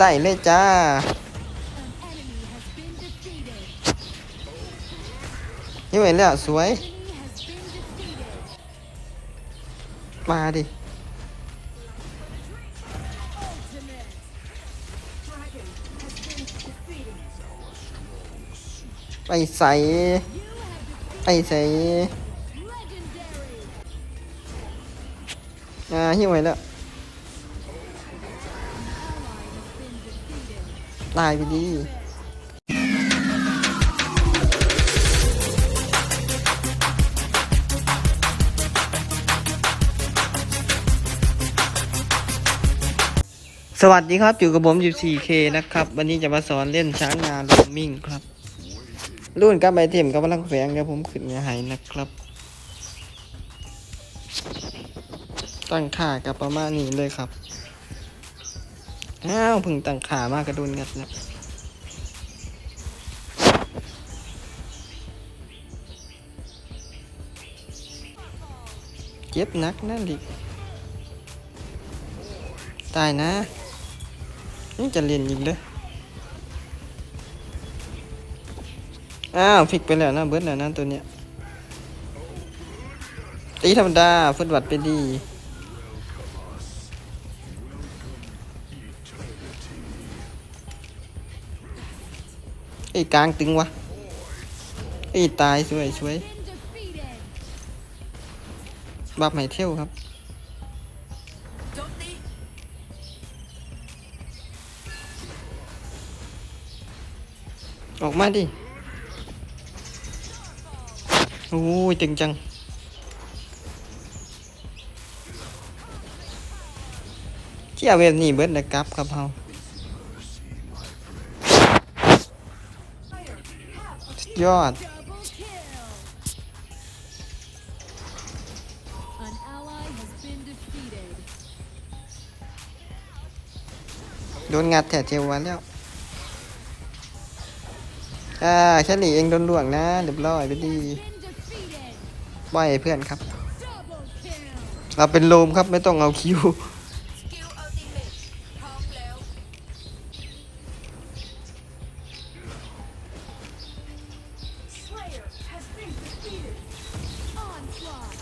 ได้เลยจ้า นี่เห็นแล้วสวย มาดิ ไปใส่ไปใส่อ่าหิ้วไว้แล้ว ตายไปดีสวัสดีครับ อยู่กับผม 14K นะครับ วันนี้จะมาสอนเล่นช้างงานลมมิ่งครับ รุ่นกับไอเทมกับพลังแฝงเดี๋ยวผมขึ้นมาให้นะครับ ตั้งค่ากับประมาณนี้เลยครับ อ้าวพึ่งตั้งขามากระดุนงัดแล้วเจ็บนักนั่นดิตายนะนี่จะเรียนยิงเลยอ้าวฟิกไปแล้วนะเบิร์ดแล้วนะตัวเนี้ยตีธรรมดาฟุตบัตไปดี ไอ้กลางตึงวะไอ้ตายสวยสวยบับไหมเที่ยวครับออกมาดิ โอ้ยตึงจัง เที่ยวเว็บนี้เบิดเลยกลับครับเฮา ยอด Double kill. An ally has been defeated. โดนงัดแถวเทววันแล้ว อ่าแค่หนีเองโดนหลวงนะเรียบร้อยไปดี Been defeated. ปล่อยให้เพื่อนครับ Double kill. เราเป็นโลมครับไม่ต้องเอาคิว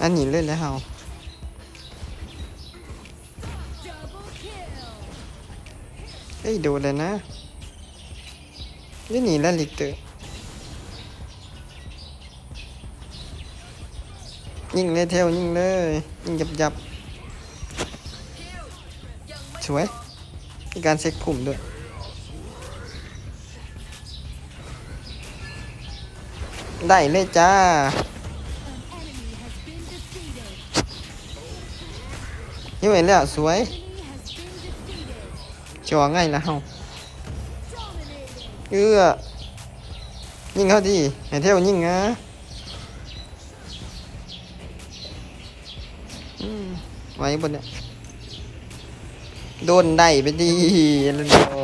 อันนี้เล่นแล้วเฮาเฮ้ยโดนเลยนะนี่หนีแล้วลิกเตอร์ยิงเลยเทวยิงเลยยิงยับยับสวยมีการเช็คผุ่มด้วยได้เลยจ้า นี่เห็นแล้วสวยจ่อง่ายแล้วเฮาเอื้อยิงเขาดีให้เที่ยวยิงนะไว้บนเนี่ยโดนได้ไปดีแล้ว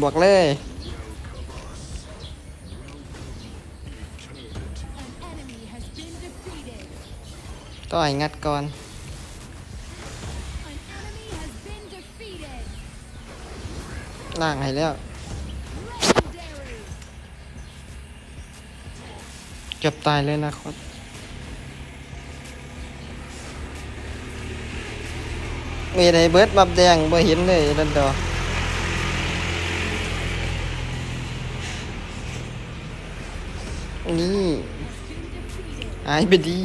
บวกเลย ต่อยงัดก่อน ล่างให้แล้ว เกือบตายเลยนะครับมีอะไดเบิร์ดบับแดงบ่เห็นเลยดันดอ นี่ Has been defeated. หายไปดี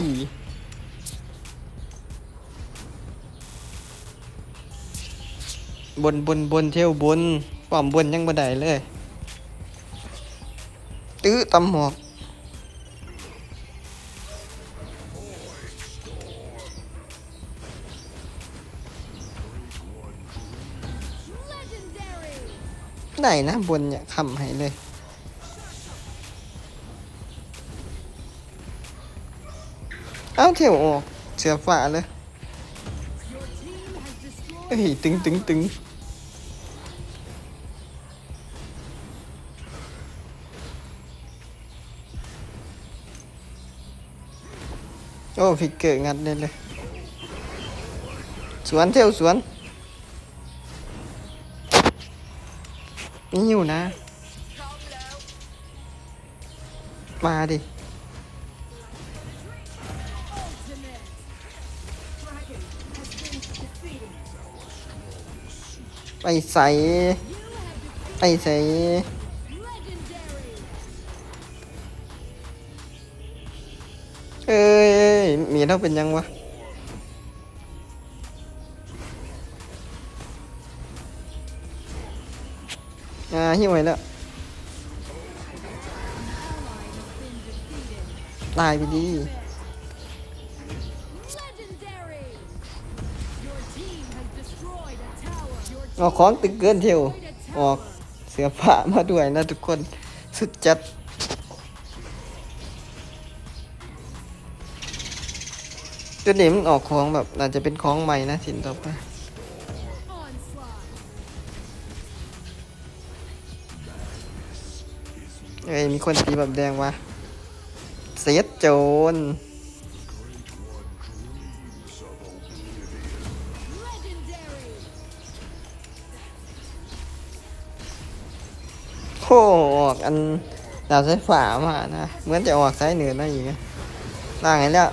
บนบนบนเที่ยวบนป้อมบนยังบ่ได้เลย ตื้อตำหมอกได้นะบนเนี่ยคำให้เลย เอ้าเทวออกเสียฝ่าเลยเฮ้ยตึงตึงตึงโอ้พี่เกอร์งัดเลยเลยสวนเทวสวนนี่อยู่นะ มาดิ ไปใส่ไปใส่เอ้ยมียเราเป็นยังวะอ่าหิวไว้แล้วตายไปดี เอาของตึกเกินเที่ยวออกเสื้อผ้ามาด้วยนะทุกคนสุดจัดตัวนี้มันออกของแบบอาจจะเป็นของใหม่นะสินต่อไปเอ้ยมีคนตีแบบแดงวะเสียโจร โอ้ออกอันดาวสายฝามานะเหมือนจะออกสายเหนือนะอีกอะล่างไงแล้ว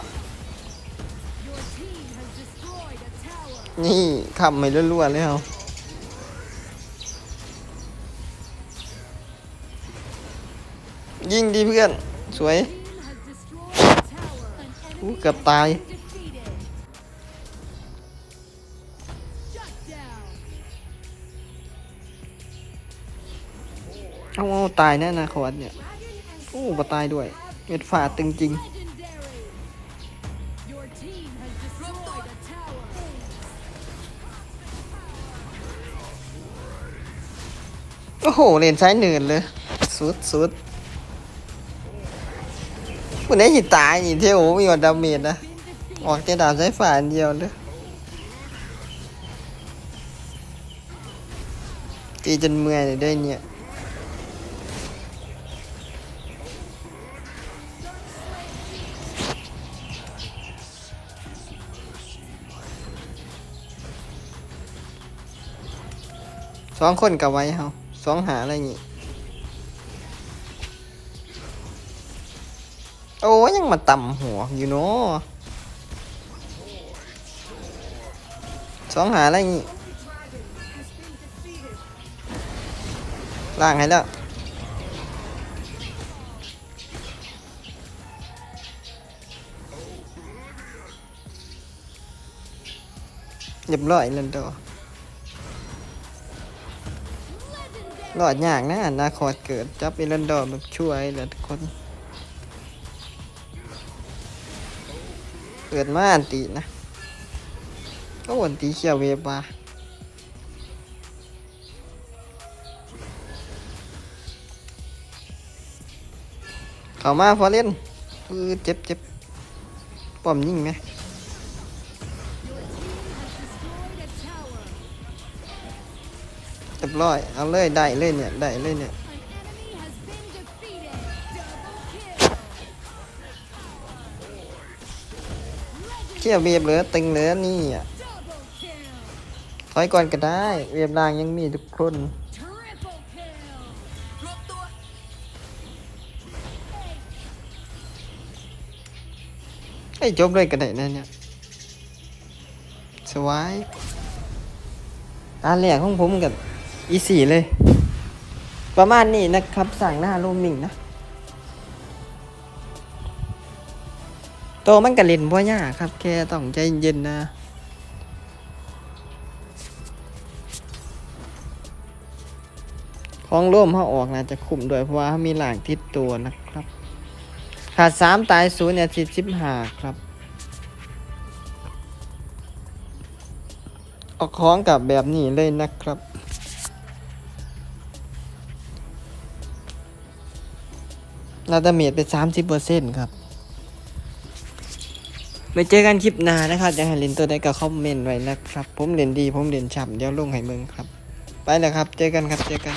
นี่ขับไม่รั่วๆเลยเหรอยิงดีเพื่อน สวยอู้เกือบตาย ตายแน่นะคอร์ดเนี่ย โอ้มาตายด้วย เม็ดฝาตึงจริง โอ้โห เลนซ้ายเหนือนเลย สุดสุดวันนี้หิตายนี่เที่ยวมีวันดาเมจนะ ออกแต่ดาบสายฝาอันเดียวเลยตีจนเมื่อยเลยได้เนี่ย สองคนกับไว้เฮาสองหาอะไรงี้โอ้ยยังมาต่ำหัวอยู่เนาะสองหาอะไรงี้ล่างให้แล้วเรียบร้อยแล้วด อรอดยากนะอนาคตเกิดจับเอรันดอร์แบบช่วยเหลือทุกคน เกิดมาอันตีนะ ก็วันตีเขียวเวบาเข้ามาพอเล่นเออเจ็บเจ็บป้อมยิงไหม ร้อย เอาเลยได้เลยเนี่ย ได้เลยเนี่ย An enemy has been defeated. Double kill. เขียบเหลือตึงเหลือนี่อะถอยก่อนก็ได้เวบล่างยังมีทุกคน Triple kill. ไอ้จบเลยก็ได้นะเนี่ยสวายอันแรกของผมกับ อีสี่เลย ประมาณนี้นะครับสั่งหน้ารูมิงนะโตมันก็เล่นบ่ยากครับ แค่ต้องใจเย็นๆนะของร่วมเขาออกนะจะคุมด้วยเพราะว่าเขามีหลางทิศตัวนะครับ ขาดสามตายศูนย์เนี่ยสิบสิบหาครับ ออกของกับแบบนี้เลยนะครับ ราตาเมดไปสามสิบเปอร์เซ็นต์ครับไปเจอกันคลิปหน้านะครับอยากให้เล่นตัวใดก็คอมเมนต์ไว้นะครับ ผมเล่นดี ผมเล่นฉ่ำเดี๋ยวลงให้มึงครับ ไปแล้วครับ เจอกันครับ เจอกัน